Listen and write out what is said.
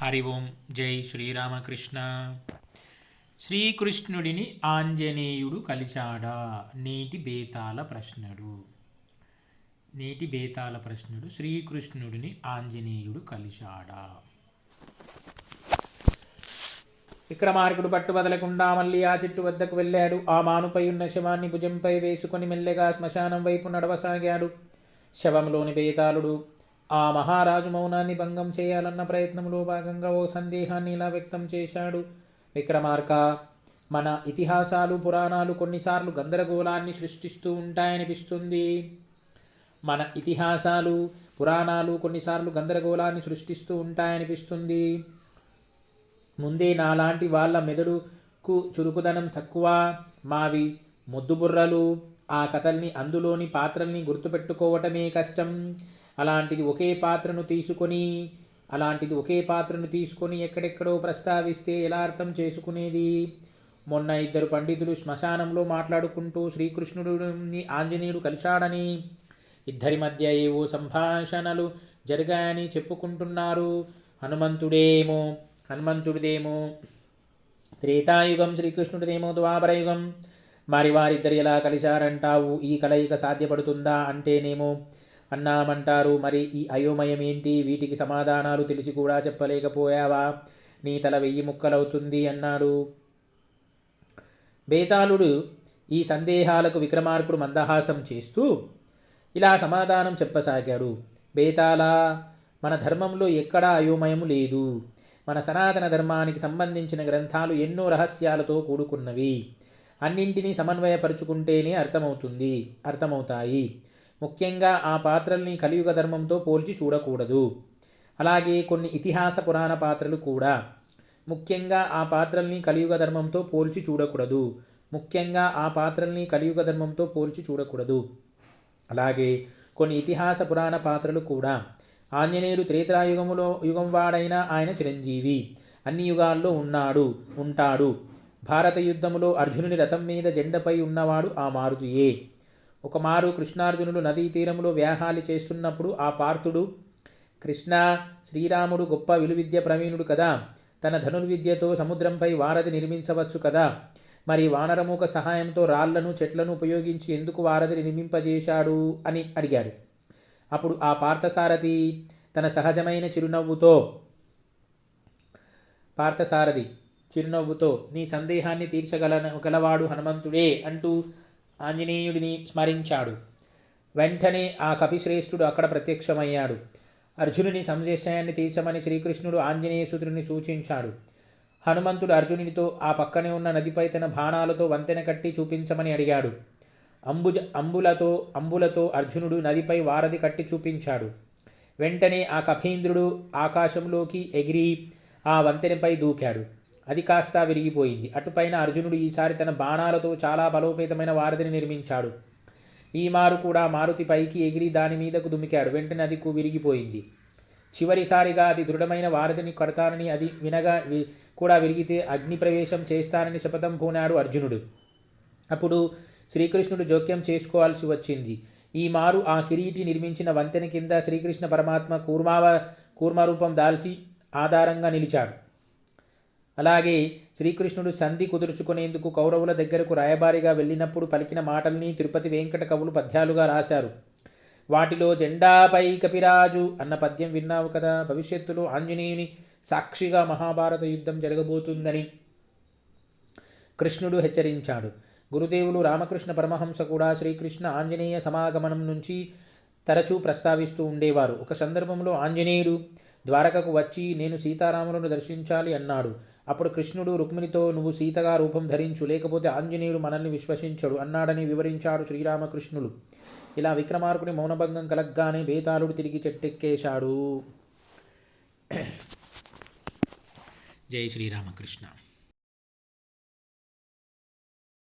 హరి ఓం. జై శ్రీరామకృష్ణ. శ్రీకృష్ణుడిని ఆంజనేయుడు కలిశాడా? నేటి బేతాల ప్రశ్నడు. నేటి బేతాల ప్రశ్నుడు. శ్రీకృష్ణుడిని ఆంజనేయుడు కలిశాడా? విక్రమార్కుడు పట్టు వదలకుండా మళ్ళీ ఆ చెట్టు వద్దకు వెళ్ళాడు. ఆ మానుపై ఉన్న శవాన్ని భుజంపై వేసుకొని మెల్లగా శ్మశానం వైపు నడవసాగాడు. శవంలోని బేతాళుడు ఆ మహారాజు మౌనాన్ని భంగం చేయాలన్న ప్రయత్నంలో భాగంగా ఓ సందేహాన్ని ఇలా వ్యక్తం చేశాడు. విక్రమార్క మన ఇతిహాసాలు పురాణాలు కొన్నిసార్లు గందరగోళాన్ని సృష్టిస్తూ ఉంటాయనిపిస్తుంది. మన ఇతిహాసాలు పురాణాలు కొన్నిసార్లు గందరగోళాన్ని సృష్టిస్తూ ఉంటాయనిపిస్తుంది. ముందే నాలాంటి వాళ్ళ మెదడుకు చురుకుదనం తక్కువ. మావి ముద్దుబుర్రలు ఆ కథల్ని అందులోని పాత్రల్ని గుర్తుపెట్టుకోవటమే కష్టం. అలాంటిది ఒకే పాత్రను తీసుకొని అలాంటిది ఒకే పాత్రను తీసుకొని ఎక్కడెక్కడో ప్రస్తావిస్తే ఎలా అర్థం చేసుకునేది? మొన్న ఇద్దరు పండితులు శ్మశానంలో మాట్లాడుకుంటూ శ్రీకృష్ణుడిని ఆంజనేయుడు కలిశాడని ఇద్దరి మధ్య ఏవో సంభాషణలు జరిగాయని చెప్పుకుంటున్నారు. హనుమంతుడేమో హనుమంతుడిదేమో త్రేతాయుగం శ్రీకృష్ణుడిదేమో ద్వాపరయుగం మరి వారిద్దరు ఎలా కలిశారంటావు? ఈ కలయిక సాధ్యపడుతుందా? అంటేనేమో అన్నామంటారు. మరి ఈ అయోమయం ఏంటి? వీటికి సమాధానాలు తెలిసి కూడా చెప్పలేకపోయావా? నీ తల వెయ్యి ముక్కలవుతుంది అన్నాడు. బేతాళుడు ఈ సందేహాలకు విక్రమార్కుడు మందహాసం చేస్తూ ఇలా సమాధానం చెప్పసాగాడు. బేతాళ మన ధర్మంలో ఎక్కడా అయోమయం లేదు. మన సనాతన ధర్మానికి సంబంధించిన గ్రంథాలు ఎన్నో రహస్యాలతో కూడుకున్నవి. అన్నింటినీ సమన్వయపరుచుకుంటేనే అర్థమవుతుంది అర్థమవుతాయి. ముఖ్యంగా ఆ పాత్రల్ని కలియుగ ధర్మంతో పోల్చి చూడకూడదు. అలాగే కొన్ని ఇతిహాస పురాణ పాత్రలు కూడా. ముఖ్యంగా ఆ పాత్రల్ని కలియుగ ధర్మంతో పోల్చి చూడకూడదు. ముఖ్యంగా ఆ పాత్రల్ని కలియుగ ధర్మంతో పోల్చి చూడకూడదు. అలాగే కొన్ని ఇతిహాస పురాణ పాత్రలు కూడా. ఆంజనేయుడు త్రేతాయుగములో యుగం వాడైన ఆయన చిరంజీవి. అన్ని యుగాల్లో ఉన్నాడు ఉంటాడు. భారత యుద్ధములో అర్జునుని రథం మీద జెండపై ఉన్నవాడు ఆ మారుతియే. ఒకమారు కృష్ణార్జునుడు నదీ తీరంలో వ్యాహాలి చేస్తున్నప్పుడు ఆ పార్థుడు కృష్ణ శ్రీరాముడు గొప్ప విలువిద్య ప్రవీణుడు కదా. తన ధనుర్విద్యతో సముద్రంపై వారధి నిర్మించవచ్చు కదా. మరి వానరముఖ సహాయంతో రాళ్ళను చెట్లను ఉపయోగించి ఎందుకు వారధిని నిర్మింపజేశాడు? అని అడిగాడు. అప్పుడు ఆ పార్థసారథి తన సహజమైన చిరునవ్వుతో పార్థసారథి చిరునవ్వుతో నీ సందేహాన్ని తీర్చగల గలవాడు హనుమంతుడే అంటూ ఆంజనేయుడిని స్మరించాడు. వెంటనే ఆ కపిశ్రేష్ఠుడు అక్కడ ప్రత్యక్షమయ్యాడు. అర్జునుని సంశయాన్ని తీర్చమని శ్రీకృష్ణుడు ఆంజనేయసుతుడిని సూచించాడు. హనుమంతుడు అర్జునునితో ఆ పక్కనే ఉన్న నదిపై తన బాణాలతో వంతెన కట్టి చూపించమని అడిగాడు. అంబుజ అంబులతో అంబులతో అర్జునుడు నదిపై వారధి కట్టి చూపించాడు. వెంటనే ఆ కఫీంద్రుడు ఆకాశంలోకి ఎగిరి ఆ వంతెనపై దూకాడు. అది కాస్త విరిగిపోయింది. అటుపైన అర్జునుడు ఈసారి తన బాణాలతో చాలా బలోపేతమైన వారధిని నిర్మించాడు. ఈ మారు కూడా మారుతి పైకి ఎగిరి దాని మీదకు దుమికాడు. వెంటనే అది విరిగిపోయింది. చివరిసారిగా అది దృఢమైన వారధిని కడతానని అది వినగా కూడా విరిగితే అగ్ని ప్రవేశం చేస్తానని శపథం పూనాడు అర్జునుడు. అప్పుడు శ్రీకృష్ణుడు జోక్యం చేసుకోవాల్సి వచ్చింది. ఈ మారు ఆ కిరీటి నిర్మించిన వంతెన కింద శ్రీకృష్ణ పరమాత్మ కూర్మావ కూర్మరూపం దాల్చి ఆధారంగా నిలిచాడు. అలాగే శ్రీకృష్ణుడు సంధి కుదుర్చుకునేందుకు కౌరవుల దగ్గరకు రాయబారిగా వెళ్ళినప్పుడు పలికిన మాటల్ని తిరుపతి వెంకట కవులు పద్యాలుగా రాశారు. వాటిలో జెండాపై కపిరాజు అన్న పద్యం విన్నావు కదా? భవిష్యత్తులో ఆంజనేయుని సాక్షిగా మహాభారత యుద్ధం జరగబోతుందని కృష్ణుడు హెచ్చరించాడు. గురుదేవులు రామకృష్ణ పరమహంస కూడా శ్రీకృష్ణ ఆంజనేయ సమాగమనం నుంచి తరచూ ప్రస్తావిస్తూ ఉండేవారు. ఒక సందర్భంలో ఆంజనేయుడు ద్వారకకు వచ్చి నేను సీతారాములను దర్శించాలి అన్నాడు. అప్పుడు కృష్ణుడు రుక్మిణితో నువ్వు సీతగా రూపం ధరించు లేకపోతే ఆంజనేయుడు మనల్ని విశ్వసించడు అన్నాడని వివరించాడు శ్రీరామకృష్ణులు ఇలా విక్రమార్కుని మౌనభంగం కలగ్గానే బేతాళుడు తిరిగి చెట్టెక్కేశాడు. జై శ్రీరామకృష్ణ.